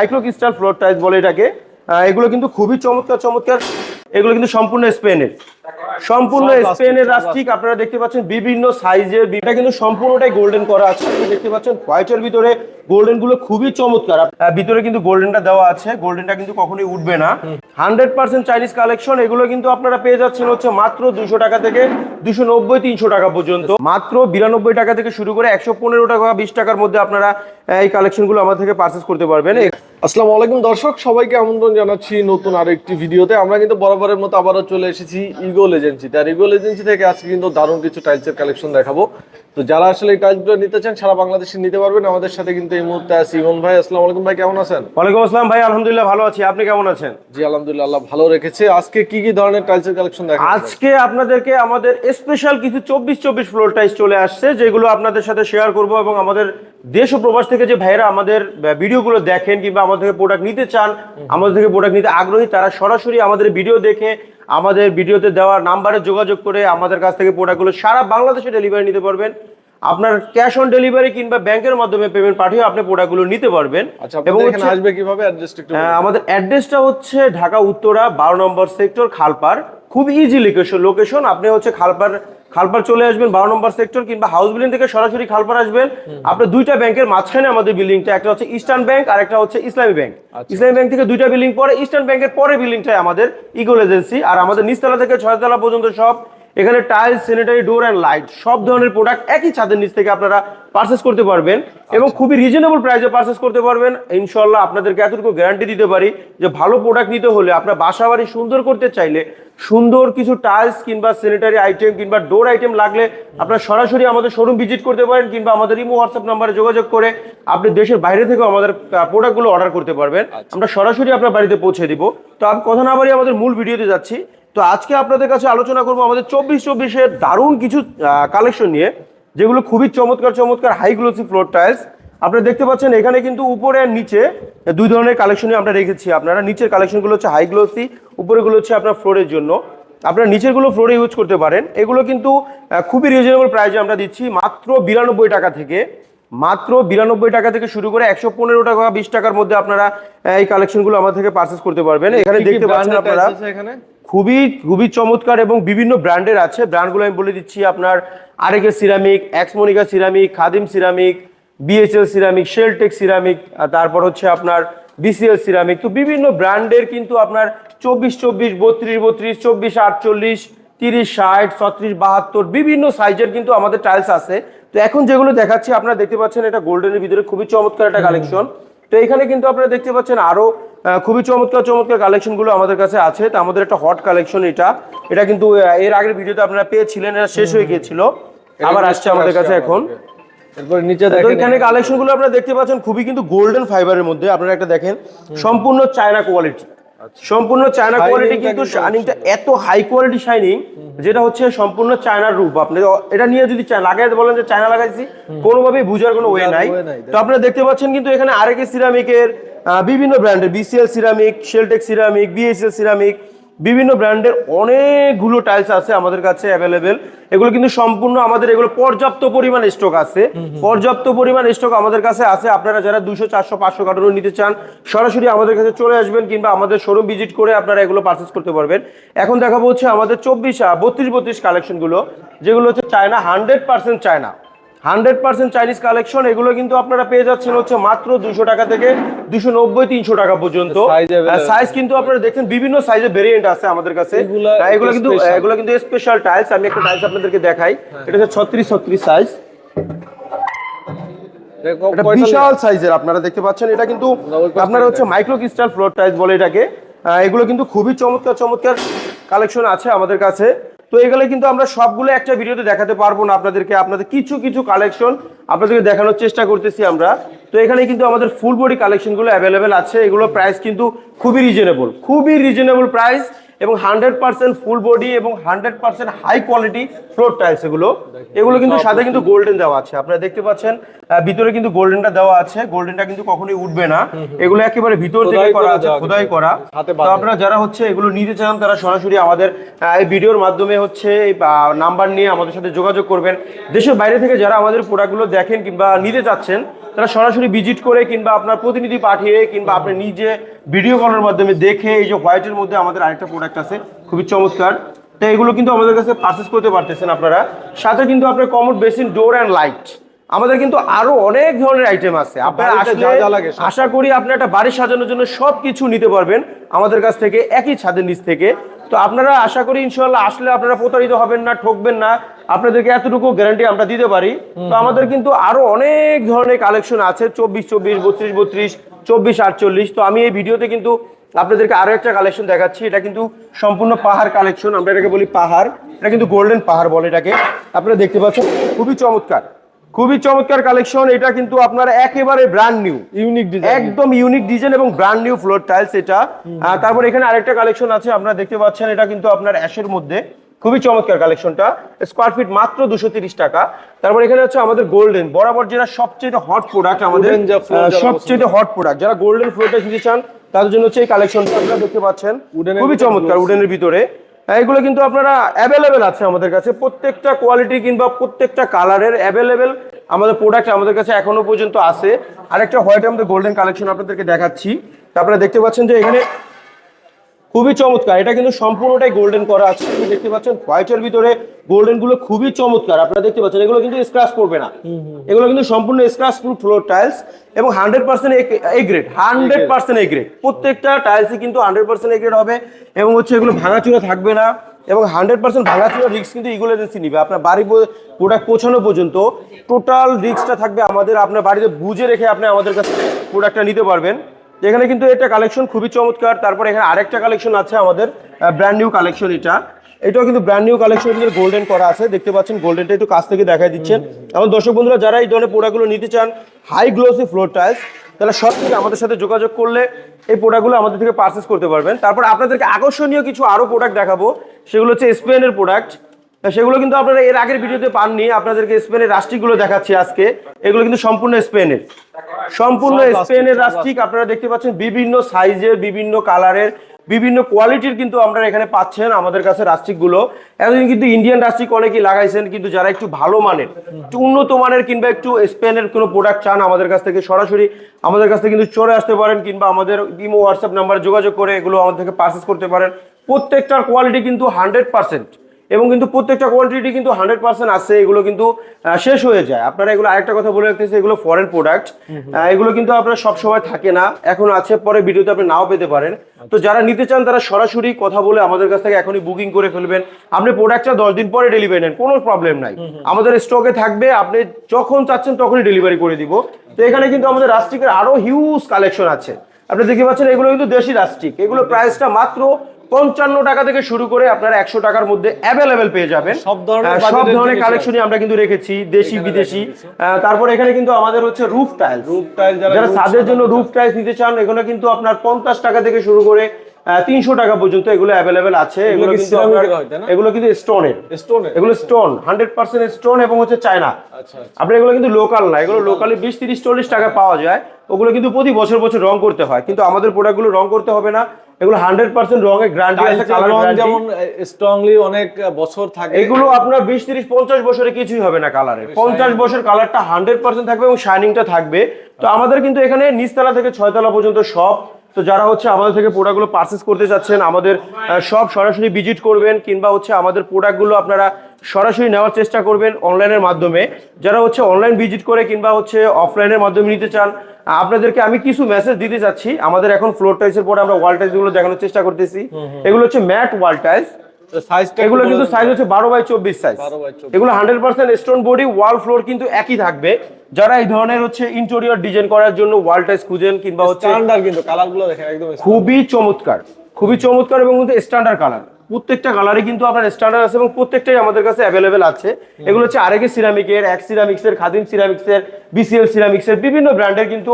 Micro crystal floor tiles বলে এটাকে। এগুলো কিন্তু খুবই চমৎকার চমৎকার। এগুলো কিন্তু সম্পূর্ণ স্পেনের। সম্পূর্ণ স্পেনের রাস্টিক আপনারা দেখতে পাচ্ছেন বিভিন্ন সাইজের এটা কিন্তু সম্পূর্ণটাই গোল্ডেন করা আছে। আপনারা দেখতে পাচ্ছেন হোয়াইটের ভিতরে গোল্ডেনগুলো খুবই চমৎকার। ভিতরে কিন্তু গোল্ডেনটা দেওয়া আছে। গোল্ডেনটা কিন্তু কখনোই উঠবে না। হান্ড্রেড পার্সেন্ট চাইনিজ কালেকশন এগুলো কিন্তু আপনারা পেয়ে যাচ্ছেন হচ্ছে মাত্র দুশো টাকা থেকে দুশো নব্বই তিনশো টাকা পর্যন্ত। মাত্র বিরানব্বই টাকা থেকে শুরু করে একশো পনেরো টাকা বিশ টাকার মধ্যে আপনারা এই কালেকশনগুলো আমার থেকে পারচেস করতে পারবেন। আসসালামু আলাইকুম দর্শক, সবাইকে আমন্ত্রণ জানাচ্ছি নতুন আরেকটি ভিডিওতে। আমরা কিন্তু বরাবরের মতো আবারও চলে এসেছি ইগোল এজেন্সিতে আর ইগোল এজেন্সি থেকে আজকে কিন্তু দারুণ কিছু টাইলসের কালেকশন দেখাবো। তো যারা আসলে এই টাইলসগুলো নিতে চান সারা বাংলাদেশে নিতে পারবেন। আমাদের সাথে কিন্তু এই মুহূর্তে আছে ইমন ভাই। আসসালামু আলাইকুম ভাই কেমন আছেন? ওয়ালাইকুম আসসালাম ভাই আলহামদুলিল্লাহ ভালো আছি। আপনি কেমন আছেন? জি আলহামদুলিল্লাহ আল্লাহ ভালো রেখেছে। আজকে কি কি ধরনের টাইলসের কালেকশন দেখাবো আজকে আপনাদেরকে আমাদের স্পেশাল কিছু চব্বিশ চব্বিশ ফ্লোর টাইস চলে আসছে যেগুলো আপনাদের সাথে শেয়ার করব এবং আমাদের দেশ ও প্রবাস থেকে যে ভাইরা আমাদের ভিডিওগুলো দেখেন কিংবা আমাদের থেকে প্রোডাক্ট নিতে চান আমাদের থেকে প্রোডাক্ট নিতে আগ্রহী তারা সরাসরি আমাদের ভিডিও দেখে আমাদের ভিডিওতে দেওয়া নাম্বারে যোগাযোগ করে আমাদের কাছ থেকে প্রোডাক্টগুলো সারা বাংলাদেশে ডেলিভারি নিতে পারবেন। আপনার ক্যাশ অন ডেলিভারি কিংবা ব্যাংকের মাধ্যমে পেমেন্ট পাঠিয়ে আপনি প্রোডাক্টগুলো নিতে পারবেন। আচ্ছা এখানে আসবে কীভাবে? হ্যাঁ, আমাদের অ্যাড্রেসটা হচ্ছে ঢাকা উত্তরা বারো নম্বর সেক্টর খালপার। খুব ইজি লোকেশন লোকেশন আপনি হচ্ছে খালপার খালপার চলে আসবেন বারো নম্বর সেক্টর কিংবা হাউস বিল্ডিং থেকে সরাসরি খালপার আসবেন। আপনি দুইটা ব্যাংকের মাঝখানে আমাদের বিল্ডিংটা একটা হচ্ছে ইস্টার্ন ব্যাংক আর একটা হচ্ছে ইসলামী ব্যাংক ইসলামী ব্যাংক থেকে দুইটা বিল্ডিং পরে ইস্টার্ন ব্যাংকের পরে বিল্ডিংটাই আমাদের ইগোল এজেন্সি আর আমাদের নিচতলা থেকে ছয়তলা পর্যন্ত সব এখানে tiles sanitary door and light সব ধরনের প্রোডাক্ট একই ছাদের নিচ থেকে আপনারা পারচেস করতে পারবেন এবং খুবই রিজনেবল প্রাইসে পারচেস করতে পারবেন। ইনশাল্লাহ আপনাদেরকে এতটুকু গ্যারান্টি দিতে পারি যে ভালো প্রোডাক্ট নিতে হলে আপনার বাসা বাড়ি সুন্দর করতে চাইলে সুন্দর কিছু টাইলস কিংবা স্যানিটারি আইটেম কিংবা ডোর আইটেম লাগলে আপনারা সরাসরি আমাদের শোরুম ভিজিট করতে পারেন কিংবা আমাদের ইমো হোয়াটসঅ্যাপ নাম্বারে যোগাযোগ করে আপনি দেশের বাইরে থেকেও আমাদের প্রোডাক্টগুলো অর্ডার করতে পারবেন। আমরা সরাসরি আপনার বাড়িতে পৌঁছে দিব। তো আমি কথা না বাড়ি আমাদের মূল ভিডিওতে যাচ্ছি। তো আজকে আপনাদের কাছে আলোচনা করব আমাদের চব্বিশ চব্বিশের দারুণ কিছু কালেকশন নিয়ে যেগুলো খুবই চমৎকার চমৎকার হাই গ্লোসি ফ্লোর টাইলস আপনারা দেখতে পাচ্ছেন এখানে কিন্তু উপরে আর নিচে দুই ধরনের কালেকশনই আমরা রেখেছি। আপনারা নিচের কালেকশনগুলো হচ্ছে হাই গ্লোসি উপরেগুলো হচ্ছে আপনার ফ্লোরের জন্য। আপনারা নিচেরগুলো ফ্লোরে ইউজ করতে পারেন। এগুলো কিন্তু খুবই রিজনেবল প্রাইসে আমরা দিচ্ছি মাত্র বিরানব্বই টাকা থেকে। মাত্র বিরানব্বই টাকা থেকে শুরু করে একশো পনেরো টাকা বিশ টাকার মধ্যে আপনারা এই কালেকশনগুলো আমার থেকে পারচেস করতে পারবেন। এখানে দেখতে পাচ্ছেন আপনারা এখানে? খুবই খুবই চমৎকার এবং বিভিন্ন ব্র্যান্ডের আছে। ব্র্যান্ডগুলো আমি বলে দিচ্ছি আপনার আরেকে ceramic এক্সমোনিকা ceramic Khadim ceramic BSL ceramic Sheltech ceramic তারপর হচ্ছে আপনার বিসিএল সিরামিক। তো বিভিন্ন ব্র্যান্ডের কিন্তু আপনার চব্বিশ চব্বিশ বত্রিশ বত্রিশ চব্বিশ আটচল্লিশ তিরিশ ষাট ছত্রিশ বাহাত্তর বিভিন্ন সাইজের কিন্তু আমাদের টাইলস আছে। তো এখন যেগুলো দেখাচ্ছি আপনারা দেখতে পাচ্ছেন এটা গোল্ডেনের ভিতরে খুবই চমৎকার একটা কালেকশন। তো এখানে কিন্তু আপনারা দেখতে পাচ্ছেন আরও আহ, খুবই চমৎকার চমৎকার কালেকশনগুলো আমাদের কাছে আছে। তো আমাদের একটা হট কালেকশন এটা। এটা কিন্তু এর আগের ভিডিওতে আপনারা পেয়েছিলেন এটা শেষ হয়ে গিয়েছিল। আবার আসছে আমাদের কাছে এখন। এরপর নিচে দেখেন এখানে কালেকশন আপনারা দেখতে পাচ্ছেন খুবই কিন্তু গোল্ডেন ফাইবারের মধ্যে। আপনারা একটা দেখেন সম্পূর্ণ চায়না কোয়ালিটি সম্পূর্ণ চায়না কোয়ালিটি কিন্তু শাইনিংটা এত হাই কোয়ালিটি শাইনিং যেটা হচ্ছে সম্পূর্ণ চায়নার রূপ আপনি এটা নিয়ে যদি লাগাইতে বলেন যে চায়না লাগাইছি কোনোভাবেই বুঝার কোনো ওয়ে নাই। তো আপনারা দেখতে পাচ্ছেন কিন্তু এখানে আরেকে সিরামিকের বিভিন্ন ব্র্যান্ডের BCL ceramic Sheltech ceramic BSL ceramic বিভিন্ন ব্র্যান্ডের অনেকগুলো টাইলস আছে আমাদের কাছে অ্যাভেলেবেল এগুলো কিন্তু সম্পূর্ণ আমাদের এগুলো পর্যাপ্ত পরিমাণ স্টক আছে। পর্যাপ্ত পরিমাণ স্টক আমাদের কাছে আছে। আপনারা যারা দুশো চারশো পাঁচশো কার্টুনও নিতে চান সরাসরি আমাদের কাছে চলে আসবেন কিংবা আমাদের শোরুম ভিজিট করে আপনারা এগুলো পারচেস করতে পারবেন। এখন দেখাবো হচ্ছে আমাদের চব্বিশ বত্রিশ বত্রিশ কালেকশনগুলো যেগুলো হচ্ছে China hundred percent China hundred percent Chinese collection এগুলো কিন্তু আপনারা পেয়ে যাচ্ছেন হচ্ছে মাত্র দুশো টাকা থেকে দুশো নব্বই তিনশো টাকা পর্যন্ত। সাইজ কিন্তু আপনারা দেখেন বিভিন্ন সাইজের ভেরিয়েন্ট আছে আমাদের কাছে। হ্যাঁ, এগুলো কিন্তু এগুলো কিন্তু স্পেশাল টাইলস আমি একটা টাইলস আপনাদেরকে দেখাই। এটা হচ্ছে ছত্রিশ ছত্রিশ সাইজ বিশাল সাইজের আপনারা দেখতে পাচ্ছেন এটা কিন্তু আপনারা হচ্ছে মাইক্রো ক্রিস্টাল ফ্লোর টাইলস বলে এটাকে। এগুলো কিন্তু খুবই চমৎকার চমৎকার কালেকশন আছে আমাদের কাছে। তো এগুলো কিন্তু আমরা সবগুলো একটা ভিডিওতে দেখাতে পারব না আপনাদেরকে। আপনাদের কিছু কিছু কালেকশন আপনাদেরকে দেখানোর চেষ্টা করতেছি আমরা। তো এখানে কিন্তু আমাদের ফুল বডি কালেকশনগুলো অ্যাভেলেবেল আছে। এগুলো প্রাইস কিন্তু খুবই রিজনেবল খুবই রিজনেবল প্রাইস এবং হান্ড্রেড পার্সেন্ট ফুল বডি এবং hundred percent high quality floor tiles এগুলো। এগুলো কিন্তু সাথে কিন্তু গোল্ডেন দেওয়া আছে। আপনারা দেখতে পাচ্ছেন ভিতরে কিন্তু গোল্ডেনটা দেওয়া আছে। গোল্ডেনটা কিন্তু কখনোই উঠবে না। এগুলো একেবারে ভিতর থেকে করা আছে খোদাই করা। তো আপনারা যারা হচ্ছে এগুলো নিতে চান তারা সরাসরি আমাদের এই ভিডিওর মাধ্যমে হচ্ছে নাম্বার নিয়ে আমাদের সাথে যোগাযোগ করবেন। দেশের বাইরে থেকে যারা আমাদের প্রোডাক্টগুলো দেখেন কিংবা নিতে চাচ্ছেন তারা সরাসরি ভিজিট করে কিংবা আপনার প্রতিনিধি পাঠিয়ে কিংবা আপনি নিজে ভিডিও কলের মাধ্যমে দেখে এই যে হোয়াইটের মধ্যে আমাদের আরেকটা প্রোডাক্ট আছে খুবই চমৎকার। তো এগুলো কিন্তু আমাদের কাছে পারচেস করতে পারতেছেন আপনারা। সাথে কিন্তু আপনার commode basin door and light আমাদের কিন্তু আরও অনেক ধরনের আইটেম আছে। আপনারা আসলে। আশা করি আপনি একটা বাড়ি সাজানোর জন্য সব কিছু নিতে পারবেন। আমাদের কাছ থেকে একই ছাদের নিচ থেকে। তো আপনারা আশা করি ইনশাল্লাহ আসলে আপনারা প্রতারিত হবেন না ঠকবেন না। আপনাদেরকে এতটুকু গ্যারান্টি আমরা দিতে পারি। তো আমাদের কিন্তু আরও অনেক ধরনের কালেকশন আছে। চব্বিশ চব্বিশ বত্রিশ বত্রিশ চব্বিশ আটচল্লিশ। তো আমি এই ভিডিওতে কিন্তু আপনাদেরকে আরও একটা কালেকশন দেখাচ্ছি। এটা কিন্তু সম্পূর্ণ পাহাড় কালেকশন আমরা এটাকে বলি পাহাড়। এটা কিন্তু গোল্ডেন পাহাড় বলে এটাকে। আপনারা দেখতে পাচ্ছেন খুবই চমৎকার। খুবই চমৎকার কালেকশন এটা কিন্তু আপনার একেবারে ব্র্যান্ড নিউ ইউনিক ডিজাইন একদম ইউনিক ডিজাইন এবং ব্র্যান্ড নিউ ফ্লোর টাইলস এটা। তারপর এখানে আরেকটা কালেকশন আছে আপনারা দেখতে পাচ্ছেন এটা কিন্তু আপনার অ্যাশের মধ্যে। খুবই চমৎকার কালেকশনটা স্কোয়ার ফিট মাত্র দুশো তিরিশ টাকা। তারপর এখানে হচ্ছে আমাদের গোল্ডেন বরাবর যেটা সবচেয়ে হট প্রোডাক্ট আমাদের সবচেয়ে হট প্রোডাক্ট যারা গোল্ডেন ফ্লোরটা নিতে চান তাদের জন্য হচ্ছে এই কালেকশনটা আপনারা দেখতে পাচ্ছেন। খুবই চমৎকার উডেন উডেনের ভিতরে। হ্যাঁ, এগুলো কিন্তু আপনারা অ্যাভেলেবেল আছে আমাদের কাছে। প্রত্যেকটা কোয়ালিটি কিংবা প্রত্যেকটা কালারের অ্যাভেলেবেল আমাদের প্রোডাক্ট আমাদের কাছে এখনও পর্যন্ত আছে। আরেকটা হোয়াইট আমাদের গোল্ডেন কালেকশন আপনাদেরকে দেখাচ্ছি। তারপরে আপনারা দেখতে পাচ্ছেন যে এখানে খুবই চমৎকার। এটা কিন্তু সম্পূর্ণটাই গোল্ডেন করা আছে। আপনি দেখতে পাচ্ছেন হোয়াইটের ভিতরে গোল্ডেনগুলো খুবই চমৎকার। আপনারা দেখতে পাচ্ছেন এগুলো কিন্তু স্ক্র্যাচ পড়বে না। এগুলো কিন্তু সম্পূর্ণ স্ক্র্যাচ প্রুফ ফ্লোর টাইলস এবং hundred percent A grade hundred percent A grade প্রত্যেকটা টাইলসই কিন্তু হান্ড্রেড পার্সেন্ট এ গ্রেড হবে এবং হচ্ছে এগুলো ভাঙাচুরা থাকবে না এবং হান্ড্রেড পার্সেন্ট ভাঙাচুরা রিস্ক কিন্তু ইগুলো এজেন্সি নিবে। আপনার বাড়ি প্রোডাক্ট পৌঁছানো পর্যন্ত টোটাল রিস্কটা থাকবে আমাদের। আপনার বাড়িতে বুঝে রেখে আপনি আমাদের কাছে প্রোডাক্টটা নিতে পারবেন। এখানে কিন্তু এটা কালেকশন খুবই চমৎকার। তারপর এখানে আরেকটা কালেকশন আছে আমাদের ব্র্যান্ড নিউ কালেকশন এটা। এটাও কিন্তু ব্র্যান্ড নিউ কালেকশন কিন্তু গোল্ডেন করা আছে, দেখতে পাচ্ছেন গোল্ডেনটা একটু কাছ থেকে দেখাই দিচ্ছেন। আমার দর্শক বন্ধুরা, যারা এই ধরনের প্রোডাক্টগুলো নিতে চান হাই গ্লোসি ফ্লোর টাইলস তাহলে সব থেকে আমাদের সাথে যোগাযোগ করলে এই প্রোডাক্টগুলো আমাদের থেকে পারচেস করতে পারবেন। তারপর আপনাদেরকে আকর্ষণীয় কিছু আরও প্রোডাক্ট দেখাবো, সেগুলো হচ্ছে স্পেনের প্রোডাক্ট সেগুলো কিন্তু আপনারা এর আগের ভিডিওতে পাননি। আপনাদেরকে স্পেনের রাষ্ট্রিকগুলো দেখাচ্ছি আজকে। এগুলো কিন্তু সম্পূর্ণ স্পেনের। সম্পূর্ণ স্পেনের রাষ্ট্রিক আপনারা দেখতে পাচ্ছেন বিভিন্ন সাইজের বিভিন্ন কালারের বিভিন্ন কোয়ালিটির কিন্তু আপনারা এখানে পাচ্ছেন আমাদের কাছে রাষ্ট্রিকগুলো। এতদিন কিন্তু ইন্ডিয়ান রাষ্ট্রিক অনেকেই লাগাইছেন কিন্তু যারা একটু ভালো মানের একটু উন্নত মানের কিংবা একটু স্পেনের কোনো প্রোডাক্ট চান আমাদের কাছ থেকে সরাসরি আমাদের কাছ থেকে কিন্তু চলে আসতে পারেন কিংবা আমাদের ইমো হোয়াটসঅ্যাপ নাম্বারে যোগাযোগ করে এগুলো আমাদের থেকে পারচেস করতে পারেন। প্রত্যেকটার কোয়ালিটি কিন্তু হান্ড্রেড পার্সেন্ট এবং কিন্তু প্রত্যেকটা কোয়ান্টিটি কিন্তু হান্ড্রেড পার্সেন্ট আছে এগুলো কিন্তু শেষ হয়ে যায়। আপনারা এগুলো আরেকটা কথা বলে রাখতেছি এগুলো ফরেন প্রোডাক্ট এগুলো কিন্তু আপনার সব সময় থাকে না। এখন আছে পরে ভিডিওতে আপনি নাও পেতে পারেন। তো যারা নিতে চান তারা সরাসরি কথা বলে আমাদের কাছ থেকে এখনই বুকিং করে ফেলবেন। আপনি প্রোডাক্টটা দশ দিন পরে ডেলিভারি নেন কোনো প্রবলেম নাই। আমাদের স্টকে থাকবে আপনি যখন চাচ্ছেন তখনই ডেলিভারি করে দিব। তো এখানে কিন্তু আমাদের রাস্টিকের আরও হিউজ কালেকশন আছে। আপনি দেখতে পাচ্ছেন এগুলো কিন্তু দেশি রাস্টিক এগুলো প্রাইসটা মাত্র পঞ্চান্ন টাকা থেকে শুরু করে আপনারা একশো টাকার মধ্যে অ্যাভেলেবেল পেয়ে যাবেন। সব ধরনের সব ধরনের কালেকশনই আমরা কিন্তু রেখেছি দেশি বিদেশি। তারপর এখানে কিন্তু আমাদের হচ্ছে রুফ টাইলস Roof tile যারা ছাদের জন্য রুফ টাইলস নিতে চান এখানে কিন্তু আপনার পঞ্চাশ টাকা থেকে শুরু করে তিনশো টাকা পর্যন্ত এগুলো অ্যাভেলেবেল আছে। এগুলো কিন্তু? এগুলো কিন্তু স্টোনের স্টোনে এগুলো স্টোন হান্ড্রেড পার্সেন্ট স্টোন এবং হচ্ছে চায়না। আচ্ছা আচ্ছা। আপনার এগুলো কিন্তু লোকাল না এগুলো লোকালি বিশ তিরিশ চল্লিশ টাকা পাওয়া যায়। ওগুলো কিন্তু প্রতি বছর বছর রং করতে হয়। কিন্তু আমাদের প্রোডাক্টগুলো রং করতে হবে না। এগুলো হান্ড্রেড পার্সেন্ট রঙে গ্যারান্টি আছে কালার যেমন স্ট্রংলি অনেক বছর থাকে। এগুলো আপনার বিশ তিরিশ পঞ্চাশ বছরে কিছুই হবে না কালারে পঞ্চাশ বছর কালারটা হান্ড্রেড পার্সেন্ট থাকবে এবং শাইনিংটা থাকবে। তো আমাদের কিন্তু এখানে নিচতলা থেকে ছয়তলা পর্যন্ত সব তো যারা হচ্ছে আমাদের থেকে প্রোডাক্টগুলো পারচেস করতে চাচ্ছেন আমাদের সব সরাসরি ভিজিট করবেন কিংবা হচ্ছে আমাদের প্রোডাক্টগুলো আপনারা সরাসরি নেওয়ার চেষ্টা করবেন অনলাইনের মাধ্যমে। যারা হচ্ছে অনলাইন ভিজিট করে কিংবা হচ্ছে অফলাইনের মাধ্যমে নিতে চান আপনাদেরকে আমি কিছু মেসেজ দিতে চাচ্ছি। আমাদের এখন ফ্লোর টাইলসের পরে আমরা ওয়াল টাইলসগুলো দেখানোর চেষ্টা করতেছি। এগুলো হচ্ছে ম্যাট ওয়াল টাইলস এগুলো কিন্তু সাইজ হচ্ছে বারো বাই চব্বিশ সাইজ 12 by 24 এগুলো hundred percent stone body wall floor কিন্তু একই থাকবে। যারা এই ধরনের হচ্ছে ইন্টেরিয়র ডিজাইন করার জন্য ওয়াল টাইস খুঁজেন কিংবা হচ্ছে কিন্তু কালারগুলো দেখেন একদম খুবই চমৎকার। খুবই চমৎকার এবং কিন্তু স্ট্যান্ডার্ড কালার প্রত্যেকটা কালারই কিন্তু আপনার স্ট্যান্ডার্ড আছে এবং প্রত্যেকটাই আমাদের কাছে অ্যাভেলেবেল আছে। এগুলো হচ্ছে আরেকে সিরামিকের এক সিরামিক্সের খাদিম সিরামিক্সের বিসিএল সিরামিক্সের বিভিন্ন ব্র্যান্ডের কিন্তু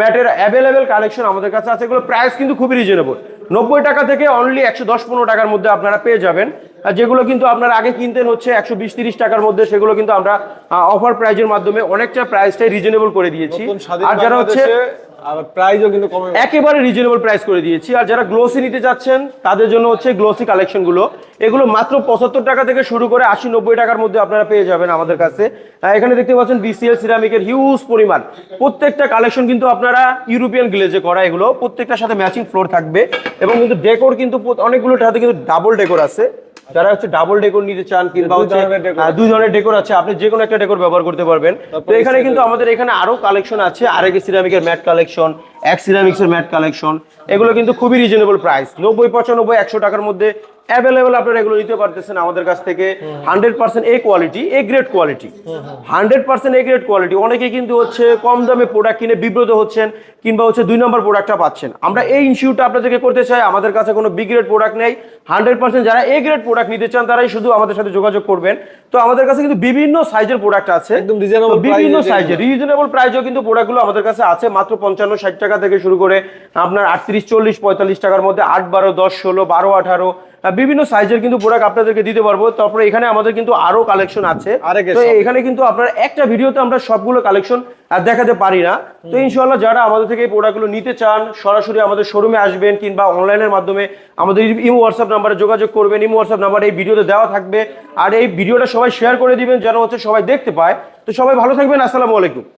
ম্যাটের অ্যাভেলেবেল কালেকশন আমাদের কাছে আছে। এগুলো প্রাইস কিন্তু খুবই রিজনেবল নব্বই টাকা থেকে অনলি একশো দশ পনেরো টাকার মধ্যে আপনারা পেয়ে যাবেন। আর যেগুলো কিন্তু আপনারা আগে কিনতেন হচ্ছে একশো বিশ তিরিশ টাকার মধ্যে সেগুলো কিন্তু আমরা অফার প্রাইজের মাধ্যমে অনেকটা প্রাইসটাই রিজনেবল করে দিয়েছি। আর যারা হচ্ছে আর প্রাইসও কিন্তু কমে একেবারে রিজনেবল প্রাইস করে দিয়েছি। আর যারা গ্লোসি নিতে চাচ্ছেন, তাদের জন্য হচ্ছে গ্লোসি কালেকশনগুলো। এগুলো মাত্র পঁচাত্তর টাকা থেকে শুরু করে আশি নব্বই টাকার মধ্যে আপনারা পেয়ে যাবেন আমাদের কাছে। এখানে দেখতে পাচ্ছেন বিসিএল সিরামিকের হিউজ পরিমাণ। প্রত্যেকটা কালেকশন কিন্তু আপনারা ইউরোপিয়ান গ্লেজে করা এগুলো। প্রত্যেকটার সাথে ম্যাচিং ফ্লোর থাকবে। এবং কিন্তু ডেকোর কিন্তু অনেকগুলোর সাথে কিন্তু ডাবল ডেকোর আছে। যারা হচ্ছে ডাবল ডেকোর নিতে চান কিংবা দুই হচ্ছে। দুই ধরনের ডেকোর আছে আপনি যে কোনো একটা ডেকোর ব্যবহার করতে পারবেন। তো এখানে কিন্তু আমাদের এখানে আরও কালেকশন আছে আরেক সিরামিকের ম্যাট কালেকশন এক সিরামিক্সের ম্যাট কালেকশন এগুলো কিন্তু খুবই রিজনেবল প্রাইস নব্বই পঁচানব্বই একশো টাকার মধ্যে অ্যাভেলেবেল আপনারা এগুলো নিতে পারতেছেন আমাদের কাছ থেকে। Hundred percent A quality A grade quality hundred percent A grade quality অনেকে কিন্তু হচ্ছে কম দামে প্রোডাক্ট কিনে বিব্রত হচ্ছেন কিংবা হচ্ছে দুই নম্বর প্রোডাক্টটা পাচ্ছেন। আমরা এই ইনস্টিউটটা আপনাদেরকে করতে চাই। আমাদের কাছে কোনো বি গ্রেড প্রোডাক্ট নেই। হান্ড্রেড পার্সেন্ট যারা এ গ্রেড প্রোডাক্ট নিতে চান তারাই শুধু আমাদের সাথে যোগাযোগ করবেন। তো আমাদের কাছে কিন্তু বিভিন্ন সাইজের প্রোডাক্ট আছে। একদম বিভিন্ন সাইজের রিজনেবল প্রাইসেও কিন্তু প্রোডাক্টগুলো আমাদের কাছে আছে। মাত্র পঞ্চান্ন ষাট টাকা থেকে শুরু করে আপনার আটত্রিশ চল্লিশ পঁয়তাল্লিশ টাকার মধ্যে আট বারো দশ ষোলো বারো আঠারো বিভিন্ন সাইজের কিন্তু প্রোডাক্ট আপনাদেরকে দিতে পারব। তারপরে এখানে আমাদের কিন্তু আরও কালেকশন আছে। তো এখানে কিন্তু আপনার একটা ভিডিওতে আমরা সবগুলো কালেকশন দেখাতে পারি না। তো ইনশাল্লাহ যারা আমাদের থেকে এই প্রোডাক্টগুলো নিতে চান সরাসরি আমাদের শোরুমে আসবেন কিংবা অনলাইনের মাধ্যমে আমাদের ইমো হোয়াটসঅ্যাপ নাম্বারে যোগাযোগ করবেন। ইমো হোয়াটসঅ্যাপ নাম্বার এই ভিডিওতে দেওয়া থাকবে। আর এই ভিডিওটা সবাই শেয়ার করে দিবেন যেন হচ্ছে সবাই দেখতে পায়। তো সবাই ভালো থাকবেন। আসসালামু আলাইকুম।